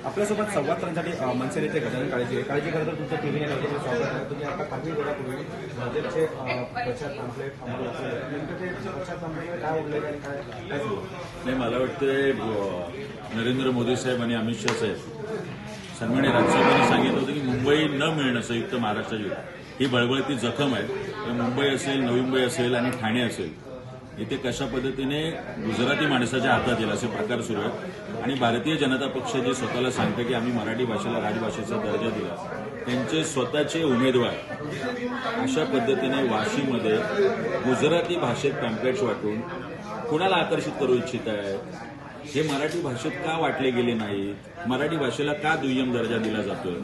आपल्यासोबत संवाद करण्यासाठी मनसे नेते गजानन काळेजी काळजी खरं तर तुमचं टीव्ही नेटवर्कचे स्वागत आहे तुम्ही आता काही वेळापूर्वी भाजपचे प्रचार पॅम्पलेट प्रचार पॅम्पलेट काय उरलेलं नाही मला वाटतं नरेंद्र मोदी साहेब आणि अमित शाह साहेब सन्मान्य राजसाहेबांनी सांगितलं होतं की मुंबई न मिळणं संयुक्त महाराष्ट्राची ही बळबळती जखम आहे. मुंबई असेल नवी मुंबई असेल आणि ठाणे असेल इथे कशा पद्धतीने गुजराती माणसाच्या हातात येईल असे प्रकार सुरू आहेत. आणि भारतीय जनता पक्ष जे स्वतःला सांगतं की आम्ही मराठी भाषेला राजभाषेचा दर्जा दिला. त्यांचे स्वतःचे उमेदवार अशा पद्धतीने वाशीमध्ये गुजराती भाषेत पॅम्पलेट्स वाटून कुणाला आकर्षित करू इच्छित आहे? हे मराठी भाषेत का वाटले गेले नाहीत? मराठी भाषेला का दुय्यम दर्जा दिला जातोय?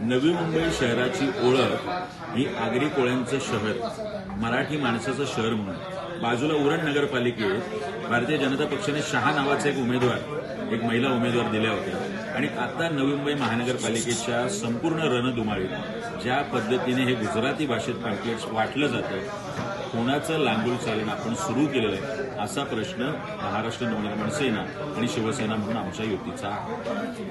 नवी मुंबई शहराची ओळख ही आगरी कोळ्यांचं शहर मराठी माणसाचं शहर म्हणून. बाजूला उरण नगरपालिकेत भारतीय जनता पक्षाने शहा नावाचा एक उमेदवार एक महिला उमेदवार दिल्या होत्या. आणि आता नवी मुंबई महानगरपालिकेच्या संपूर्ण रणधुमाळीत ज्या पद्धतीने हे गुजराती भाषेत पॅम्पलेट्स वाटलं जातं कोणाचं लांबूल चालन आपण सुरू केलेलं आहे असा प्रश्न महाराष्ट्र नवनिर्माण सेना आणि शिवसेना म्हणून आमच्या युतीचा आहे.